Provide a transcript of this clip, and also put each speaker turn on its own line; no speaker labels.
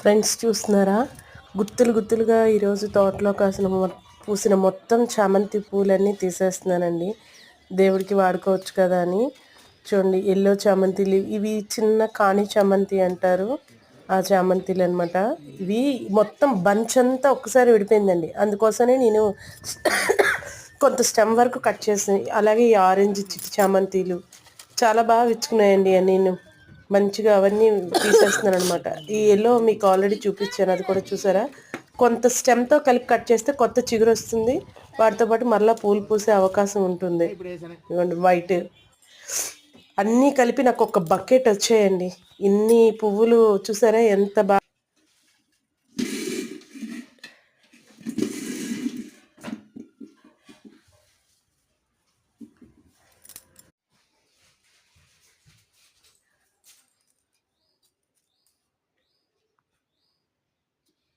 Friends చూస్తున్నారా? గుత్తులు గుత్తులుగా ఈరోజు తోటలో కాసిన మొ- పూసిన మొత్తం చామంతి పూలన్నీ తీసేస్తున్నానండి. దేవుడికి వాడుకోవచ్చు కదా అని. చూడండి ఎల్లో చామంతిలు ఇవి చిన్న కాణి చామంతి అంటారు. ఆ చామంతిలు అనమాట ఇవి మొత్తం బంచ్ అంతా ఒక్కసారి విడిపోయిందండి. అందుకోసమే నేను కొంత స్టెమ్ వరకు కట్ చేసి అలాగే ఈ ఆరెంజ్ చిట్టి చామంతిలు చాలా బాగా విచ్చుకున్నాయండి నేను మంచిగా అవన్నీ తీసేస్తున్నాను అనమాట ఈ ఎల్లో మీకు ఆల్రెడీ చూపించాను అది కూడా చూసారా? కొంత స్టెమ్తో కలిపి కట్ చేస్తే కొత్త చిగురు వస్తుంది. వాటితో పాటు మరలా పూలు పూసే అవకాశం ఉంటుంది. ఇవ్వండి వైట్ అన్నీ కలిపి నాకు ఒక బకెట్ వచ్చాయండి. ఇన్ని పువ్వులు చూసారా? ఎంత బాగా